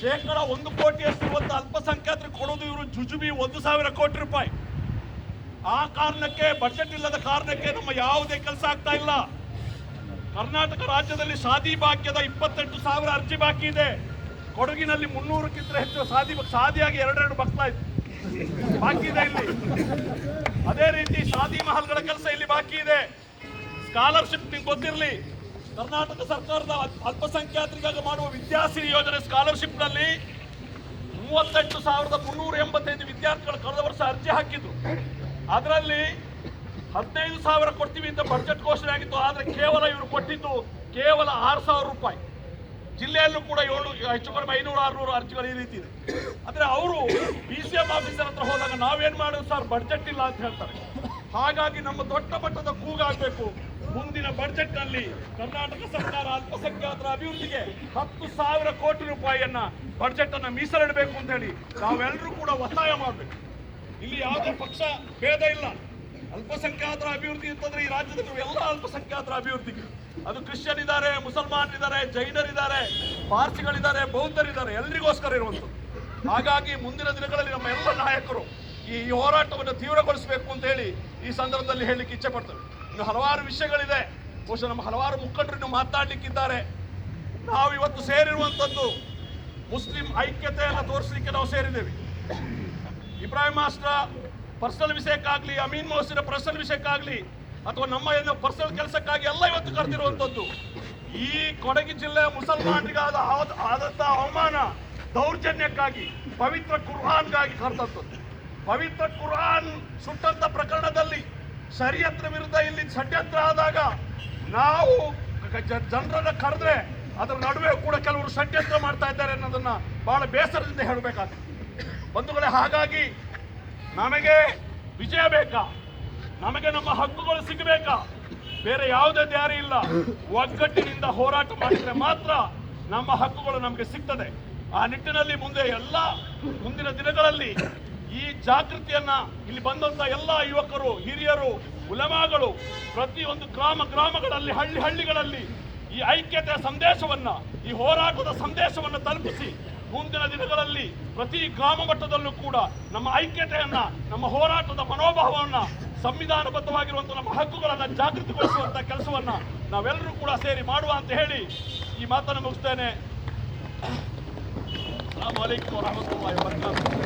ಶೇಕಡ ಒಂದು ಕೋಟಿಯಷ್ಟು ಇವತ್ತು ಅಲ್ಪಸಂಖ್ಯಾತರಿಗೆ ಕೊಡೋದು ಇವರು ಜುಜುಬಿ ಒಂದು ಸಾವಿರ ಕೋಟಿ ರೂಪಾಯಿ. ಆ ಕಾರಣಕ್ಕೆ ಬಜೆಟ್ ಇಲ್ಲದ ಕಾರಣಕ್ಕೆ ನಮ್ಮ ಯಾವುದೇ ಕೆಲಸ ಆಗ್ತಾ ಇಲ್ಲ. ಕರ್ನಾಟಕ ರಾಜ್ಯದಲ್ಲಿ ಶಾದಿ ಭಾಗ್ಯದ ಇಪ್ಪತ್ತೆಂಟು ಸಾವಿರ ಅರ್ಜಿ ಬಾಕಿ ಇದೆ. ಕೊಡಗಿನಲ್ಲಿ ಮುನ್ನೂರಕ್ಕಿಂತ ಹೆಚ್ಚು ಶಾದಿ ಶಾದಿಯಾಗಿ ಎರಡೆರಡು ಮಕ್ಕಳ ಬಾಕಿ ಇದೆ ಇಲ್ಲಿ. ಅದೇ ರೀತಿ ಶಾದಿ ಮಹಲ್ಗಳ ಕೆಲಸ ಇಲ್ಲಿ ಬಾಕಿ ಇದೆ. ಸ್ಕಾಲರ್ಶಿಪ್ ನಿಮ್ಗೆ ಗೊತ್ತಿರಲಿ. ಕರ್ನಾಟಕ ಸರ್ಕಾರದ ಅಲ್- ಅಲ್ಪಸಂಖ್ಯಾತರಿಗಾಗಿ ಮಾಡುವ ವಿದ್ಯಾಸಿರಿ ಯೋಜನೆ ಸ್ಕಾಲರ್ಶಿಪ್ನಲ್ಲಿ ಮೂವತ್ತೆಂಟು ಸಾವಿರದ ಮುನ್ನೂರ ಎಂಬತ್ತೈದು ವಿದ್ಯಾರ್ಥಿಗಳು ಕಳೆದ ವರ್ಷ ಅರ್ಜಿ ಹಾಕಿದ್ರು. ಅದರಲ್ಲಿ ಹದಿನೈದು ಸಾವಿರ ಕೊಡ್ತೀವಿ ಅಂತ ಬಜೆಟ್ ಘೋಷಣೆ ಆಗಿತ್ತು, ಆದರೆ ಕೇವಲ ಇವರು ಕೊಟ್ಟಿದ್ದು ಕೇವಲ ಆರು ಸಾವಿರ ರೂಪಾಯಿ. ಜಿಲ್ಲೆಯಲ್ಲೂ ಕೂಡ ಏಳು, ಹೆಚ್ಚು ಕಡಿಮೆ ಐನೂರು, ಆರುನೂರು ಅರ್ಜಿಗಳು ಈ ರೀತಿ ಇದೆ. ಆದರೆ ಅವರು ಬಿ ಸಿ ಎಂ ಆಫೀಸರ್ ಹತ್ರ ಹೋದಾಗ ನಾವೇನ್ ಮಾಡೋದು ಸರ್? ಬಜೆಟ್ ಇಲ್ಲ ಅಂತ ಹೇಳ್ತಾರೆ. ಹಾಗಾಗಿ ನಮ್ಮ ದೊಡ್ಡ ಮಟ್ಟದ ಕೂಗಾಗಬೇಕು ಮುಂದಿನ ಬಜೆಟ್ನಲ್ಲಿ ಕರ್ನಾಟಕ ಸರ್ಕಾರ ಅಲ್ಪಸಂಖ್ಯಾತರ ಅಭಿವೃದ್ಧಿಗೆ ಹತ್ತು ಸಾವಿರ ಕೋಟಿ ರೂಪಾಯಿಯನ್ನ ಬಜೆಟ್ ಅನ್ನ ಮೀಸಲಿಡಬೇಕು ಅಂತ ಹೇಳಿ ನಾವೆಲ್ಲರೂ ಕೂಡ ಒತ್ತಾಯ ಮಾಡಬೇಕು. ಇಲ್ಲಿ ಯಾವುದೇ ಪಕ್ಷ ಭೇದ ಇಲ್ಲ. ಅಲ್ಪಸಂಖ್ಯಾತರ ಅಭಿವೃದ್ಧಿ ಅಂತಂದ್ರೆ ಈ ರಾಜ್ಯದಲ್ಲಿ ಎಲ್ಲ ಅಲ್ಪಸಂಖ್ಯಾತರ ಅಭಿವೃದ್ಧಿಗೆ. ಅದು ಕ್ರಿಶ್ಚಿಯನ್ ಇದ್ದಾರೆ ಮುಸಲ್ಮಾನ್ ಇದ್ದಾರೆ ಜೈನರಿದ್ದಾರೆ, ಪಾರ್ಸಿಗಳಿದ್ದಾರೆ, ಬೌದ್ಧರಿದ್ದಾರೆ, ಎಲ್ರಿಗೋಸ್ಕರ ಇರುವಂಥದ್ದು. ಹಾಗಾಗಿ ಮುಂದಿನ ದಿನಗಳಲ್ಲಿ ನಮ್ಮ ಎಲ್ಲ ನಾಯಕರು ಈ ಹೋರಾಟವನ್ನು ತೀವ್ರಗೊಳಿಸಬೇಕು ಅಂತ ಹೇಳಿ ಈ ಸಂದರ್ಭದಲ್ಲಿ ಹೇಳಲಿಕ್ಕೆ ಇಚ್ಛೆ ಪಡ್ತೇವೆ. ಇನ್ನು ಹಲವಾರು ವಿಷಯಗಳಿದೆ. ಬಹುಶಃ ನಮ್ಮ ಹಲವಾರು ಮುಖಂಡರು ಇನ್ನು ಮಾತಾಡ್ಲಿಕ್ಕಿದ್ದಾರೆ. ನಾವು ಇವತ್ತು ಸೇರಿರುವಂಥದ್ದು ಮುಸ್ಲಿಂ ಐಕ್ಯತೆಯನ್ನು ತೋರಿಸಲಿಕ್ಕೆ ನಾವು ಸೇರಿದ್ದೇವೆ. ಇಬ್ರಾಹಿಂ ಮಾಸ್ಟರ್, ಪರ್ಸನಲ್ ವಿಷಯಕ್ಕಾಗ್ಲಿ ಅಮೀನ್ ಮೋಸಿನ ಪರ್ಸನಲ್ ವಿಷಯಕ್ಕಾಗ್ಲಿ ಅಥವಾ ನಮ್ಮ ಏನೋ ಪರ್ಸನಲ್ ಕೆಲಸಕ್ಕಾಗಿ ಎಲ್ಲ ಇವತ್ತು ಕರೆದಿರುವಂಥದ್ದು, ಈ ಕೊಡಗಿ ಜಿಲ್ಲೆಯ ಮುಸಲ್ಮಾನರಿಗಾದ ಆದ- ಆದಂತ ಅವಮಾನ ದೌರ್ಜನ್ಯಕ್ಕಾಗಿ, ಪವಿತ್ರ ಕುರ್ಹಾನ್ಗಾಗಿ ಕರೆದಂಥದ್ದು. ಪವಿತ್ರ ಕುರ್ಹಾನ್ ಸುಟ್ಟಂತ ಪ್ರಕರಣದಲ್ಲಿ ಶರೀಯತ್ರ ವಿರುದ್ಧ ಇಲ್ಲಿ ಷಡ್ಯಂತ್ರ ಆದಾಗ ನಾವು ಜನರನ್ನ ಕರೆದ್ರೆ ಅದರ ನಡುವೆ ಕೂಡ ಕೆಲವರು ಷಡ್ಯಂತ್ರ ಮಾಡ್ತಾ ಇದ್ದಾರೆ ಅನ್ನೋದನ್ನ ಬಹಳ ಬೇಸರದಿಂದ ಹೇಳಬೇಕಾಗ್ತದೆ ಬಂಧುಗಳೇ, ಹಾಗಾಗಿ ನಮಗೆ ವಿಜಯ ಬೇಕಾ? ನಮಗೆ ನಮ್ಮ ಹಕ್ಕುಗಳು ಸಿಗಬೇಕಾ? ಬೇರೆ ಯಾವುದೇ ದಾರಿ ಇಲ್ಲ. ಒಗ್ಗಟ್ಟಿನಿಂದ ಹೋರಾಟ ಮಾಡಿದ್ರೆ ಮಾತ್ರ ನಮ್ಮ ಹಕ್ಕುಗಳು ನಮಗೆ ಸಿಗ್ತದೆ. ಆ ನಿಟ್ಟಿನಲ್ಲಿ ಮುಂದೆ ಎಲ್ಲ ಮುಂದಿನ ದಿನಗಳಲ್ಲಿ ಈ ಜಾಗೃತಿಯನ್ನ ಇಲ್ಲಿ ಬಂದಂತ ಎಲ್ಲ ಯುವಕರು, ಹಿರಿಯರು, ಉಲಮಾಗಳು, ಪ್ರತಿಯೊಂದು ಗ್ರಾಮ ಗ್ರಾಮಗಳಲ್ಲಿ, ಹಳ್ಳಿ ಹಳ್ಳಿಗಳಲ್ಲಿ ಈ ಐಕ್ಯತೆಯ ಸಂದೇಶವನ್ನ, ಈ ಹೋರಾಟದ ಸಂದೇಶವನ್ನು ತಲುಪಿಸಿ ಮುಂದಿನ ದಿನಗಳಲ್ಲಿ ಪ್ರತಿ ಗ್ರಾಮ ಮಟ್ಟದಲ್ಲೂ ಕೂಡ ನಮ್ಮ ಐಕ್ಯತೆಯನ್ನ, ನಮ್ಮ ಹೋರಾಟದ ಮನೋಭಾವವನ್ನ ಸಂವಿಧಾನಬದ್ಧವಾಗಿರುವಂತಹ ನಮ್ಮ ಹಕ್ಕುಗಳನ್ನ ಜಾಗೃತಿಗೊಳಿಸುವಂತ ಕೆಲಸವನ್ನ ನಾವೆಲ್ಲರೂ ಕೂಡ ಸೇರಿ ಮಾಡುವ ಅಂತ ಹೇಳಿ ಈ ಮಾತನ್ನು ಮುಗಿಸ್ತೇನೆ. ಅಲೈಕುಂ ವರಹಮತುಲ್ಲಾಹಿ ವಬರಕಾತುಹು.